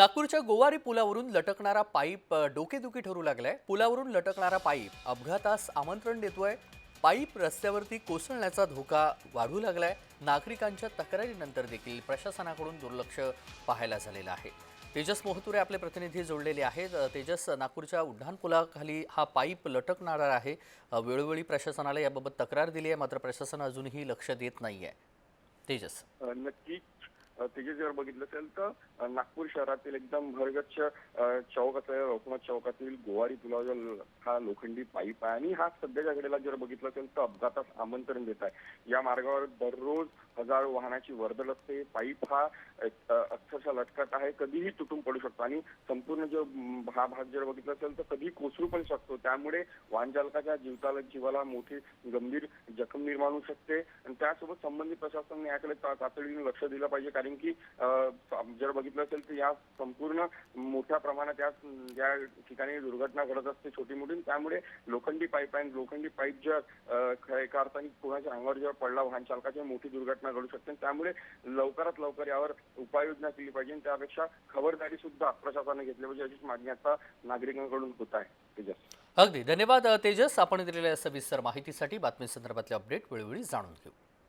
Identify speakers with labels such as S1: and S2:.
S1: नागपूरच्या गोवारी पुलावरून लटकणारा पाईप डोकेदुखी ठरू लागलाय. पुलावरून लटकणारा पाईप अपघातास आमंत्रण देतोय. पाईप रस्त्यावरती कोसळण्याचा धोका वाढू लागलाय. नागरिकांच्या तक्रारीनंतर देखील प्रशासनाकडून दुर्लक्ष पाहायला झालेलं आहे. तेजस मोहतुरे आपले प्रतिनिधी जोडलेले आहेत. तेजस नागपूरच्या उड्डाणपुलाखाली हा पाईप लटकणारा आहे. वेळोवेळी प्रशासनाला याबाबत तक्रार दिली आहे मात्र प्रशासन अजूनही लक्ष देत नाही आहे तेजस
S2: नक्की तिथे जर बघितलं असेल तर नागपूर शहरातील एकदम भरगच्छ चौक असेल लोकमत चौकातील गोवारी पुलाव जो हा लोखंडी पाईप आहे. आणि हा सध्याच्या घडीला जर बघितलं असेल तर अपघातास आमंत्रण देत आहे. या मार्गावर दररोज हजारो वाहनाची वर्दळ असते. पाईप हा अक्षरशः लटकत आहे. कधीही तुटून पडू शकतो. आणि संपूर्ण जो हा भाग जर बघितला असेल तर कधी कोसळू पण शकतो. त्यामुळे वाहनचालकाच्या जीवताला जीवाला मोठी गंभीर जखम निर्माण होऊ शकते. आणि त्यासोबत संबंधित प्रशासनाने याकडे तातडीने लक्ष दिलं पाहिजे. कारण की जर बघितलं असेल तर या संपूर्ण मोठ्या प्रमाणात या ज्या ठिकाणी दुर्घटना घडत असते छोटी मोठी त्यामुळे लोखंडी पाईप लोखंडी पाईप जर एका अर्थाने कोणाच्या अंगावर जर पडला वाहन चालकाची मोठी दुर्घटना घडू शकते. त्यामुळे लवकरात लवकर यावर उपाययोजना केली पाहिजे. आणि त्यापेक्षा खबरदारी सुद्धा प्रशासनाने घेतली पाहिजे अशीच मागणी आता नागरिकांकडून होत आहे. तेजस.
S1: अगदी. धन्यवाद तेजस. आपण दिलेल्या सविस्तर माहितीसाठी बातमी संदर्भातले अपडेट वेळोवेळी जाणून घेऊ.